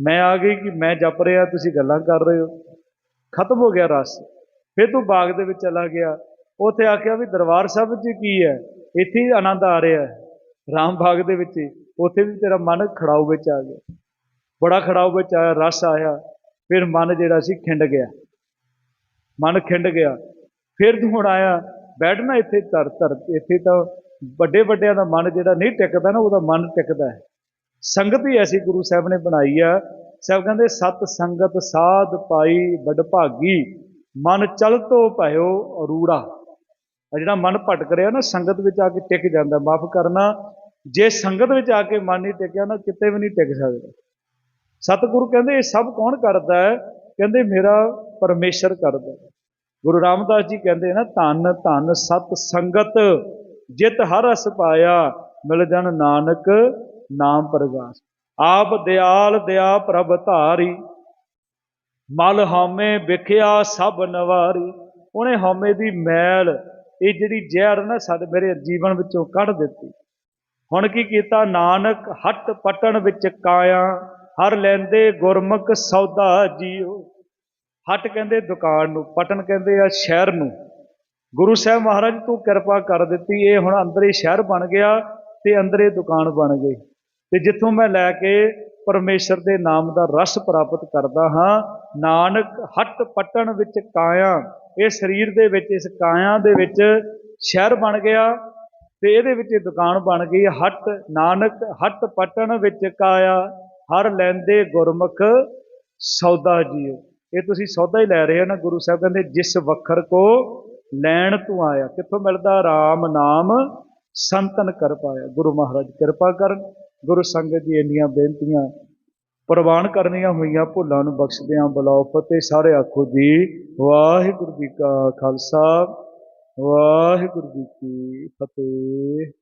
ਮੈਂ ਆ ਗਈ ਕਿ ਮੈਂ ਜਪ ਰਿਹਾ, ਤੁਸੀਂ ਗੱਲਾਂ ਕਰ ਰਹੇ ਹੋ। ਖਤਮ ਹੋ ਗਿਆ ਰਸ। ਫਿਰ ਤੂੰ ਬਾਗ ਦੇ ਵਿੱਚ ਚਲਾ ਗਿਆ। ਉੱਥੇ ਆਖਿਆ ਵੀ ਦਰਬਾਰ ਸਾਹਿਬ 'ਚ ਕੀ ਹੈ? ਇੱਥੇ ਹੀ ਆਨੰਦ ਆ ਰਿਹਾ ਰਾਮ ਬਾਗ ਦੇ ਵਿੱਚ ਉੱਥੇ ਵੀ ਤੇਰਾ ਮਨ ਖੜਾਓ ਵਿੱਚ ਆ ਗਿਆ। ਬੜਾ ਖੜਾਓ ਵਿੱਚ ਆਇਆ, ਰਸ ਆਇਆ। ਫਿਰ ਮਨ ਜਿਹੜਾ ਸੀ ਖਿੰਡ ਗਿਆ। ਮਨ ਖਿੰਡ ਗਿਆ। ਫਿਰ ਤੂੰ ਹੁਣ ਆਇਆ, ਬੈਠਣਾ ਇੱਥੇ ਧਰ ਧਰ, ਇੱਥੇ ਤਾਂ ਵੱਡੇ ਵੱਡਿਆਂ ਦਾ ਮਨ ਜਿਹੜਾ ਨਹੀਂ ਟਿਕਦਾ ਨਾ, ਉਹਦਾ ਮਨ ਟਿਕਦਾ ਹੈ। ਸੰਗਤ ਹੀ ਐਸੀ ਗੁਰੂ ਸਾਹਿਬ ਨੇ ਬਣਾਈ ਆ। ਸਾਹਿਬ ਕਹਿੰਦੇ, ਸਤ ਸੰਗਤ ਸਾਧ ਪਾਈ ਵਡਭਾਗੀ, ਮਨ ਚਲ ਤੋ ਭਇਓ ਅਰੂੜਾ। ਆ ਜਿਹੜਾ ਮਨ ਭਟਕ ਰਿਹਾ ਨਾ, ਸੰਗਤ ਵਿੱਚ ਆ ਕੇ ਟਿਕ ਜਾਂਦਾ। ਮਾਫ ਕਰਨਾ, ਜੇ ਸੰਗਤ ਵਿੱਚ ਆ ਕੇ ਮਨ ਨਹੀਂ ਟਿਕਿਆ ਨਾ, ਕਿਤੇ ਵੀ ਨਹੀਂ ਟਿਕ ਸਕਦਾ। ਸਤਿਗੁਰੂ ਕਹਿੰਦੇ, ਇਹ ਸਭ ਕੌਣ ਕਰਦਾ ਹੈ? ਕਹਿੰਦੇ, ਮੇਰਾ ਪਰਮੇਸ਼ਰ ਕਰਦਾ ਗੁਰੂ ਰਾਮਦਾਸ ਜੀ ਕਹਿੰਦੇ ਨਾ, ਧੰਨ ਧੰਨ, ਸਤ ਸੰਗਤ, ਜਿਤ ਹਰ ਰਸ ਪਾਇਆ, ਮਿਲ ਜਨ ਨਾਨਕ, ਨਾਮ ਪ੍ਰਗਾਸ। ਆਪ ਦਿਆਲ ਦਇਆ ਪ੍ਰਭ ਧਾਰੀ, ਮਲ ਹਉਮੈ ਵਿਖਿਆ ਸਭ ਨਵਾਰੀ। ਉਹਨੇ ਹਉਮੈ ਦੀ ਮੈਲ, ਇਹ ਜਿਹੜੀ ਜ਼ਹਿਰ ਨਾ ਸਾਡੇ ਮੇਰੇ ਜੀਵਨ ਵਿੱਚੋਂ ਕੱਢ ਦਿੱਤੀ। ਹੁਣ ਕੀ ਕੀਤਾ? ਨਾਨਕ ਹੱਟ ਪਟਣ ਵਿੱਚ ਕਾਇਆ ਹਰ ਲੈਂਦੇ ਗੁਰਮੁਖ ਸੌਦਾ ਜੀਓ। ਹੱਟ ਕਹਿੰਦੇ ਦੁਕਾਨ ਨੂੰ, ਪਟਨ ਕਹਿੰਦੇ ਆ ਸ਼ਹਿਰ ਨੂੰ। ਗੁਰੂ ਸਾਹਿਬ ਮਹਾਰਾਜ, ਤੂੰ ਕਿਰਪਾ ਕਰ ਦਿੱਤੀ, ਇਹ ਹੁਣ ਅੰਦਰ ਸ਼ਹਿਰ ਬਣ ਗਿਆ ਤੇ ਅੰਦਰ ਦੁਕਾਨ ਬਣ ਗਈ। ਤੇ ਜਿੱਥੋਂ ਮੈਂ ਲੈ ਕੇ ਪਰਮੇਸ਼ਰ ਦੇ ਨਾਮ ਦਾ ਰਸ ਪ੍ਰਾਪਤ ਕਰਦਾ ਹਾਂ, ਨਾਨਕ ਹੱਟ ਪਟਣ ਵਿੱਚ ਕਾਇਆ, ਇਹ ਸਰੀਰ ਦੇ ਵਿੱਚ, ਇਸ ਕਾਇਆ ਦੇ ਵਿੱਚ ਸ਼ਹਿਰ ਬਣ ਗਿਆ ਤੇ ਇਹਦੇ ਵਿੱਚ ਇਹ ਦੁਕਾਨ ਬਣ ਗਈ, ਹੱਟ, ਨਾਨਕ ਹੱਟ ਪਟਣ ਵਿੱਚ ਕਾਇਆ। ਹਰ ਲੈਂਦੇ ਗੁਰਮੁਖ ਸੌਦਾ ਜੀਓ। ਇਹ ਤੁਸੀਂ ਸੌਦਾ ਹੀ ਲੈ ਰਹੇ ਹੋ ਨਾ, ਗੁਰੂ ਸਾਹਿਬ ਕਹਿੰਦੇ, ਜਿਸ ਵਖਰ ਕੋ ਲੈਣ ਤੂੰ ਆਇਆ। ਕਿੱਥੋਂ ਮਿਲਦਾ? ਰਾਮ ਨਾਮ ਸੰਤਨ ਕਰ ਪਾਇਆ। ਗੁਰੂ ਮਹਾਰਾਜ ਕਿਰਪਾ ਕਰਨ, ਗੁਰੂ ਸੰਗਤ ਜੀ ਇੰਨੀਆਂ ਬੇਨਤੀਆਂ ਪ੍ਰਵਾਨ ਕਰਨੀਆਂ ਹੋਈਆਂ, ਭੁੱਲਾਂ ਨੂੰ ਬਖਸ਼ਦਿਆਂ ਬੁਲਾਓ ਫਤਿਹ। ਸਾਰੇ ਆਖੋ ਜੀ, ਵਾਹਿਗੁਰੂ ਜੀ ਕਾ ਖਾਲਸਾ, ਵਾਹਿਗੁਰੂ ਜੀ ਕੀ ਫਤਿਹ।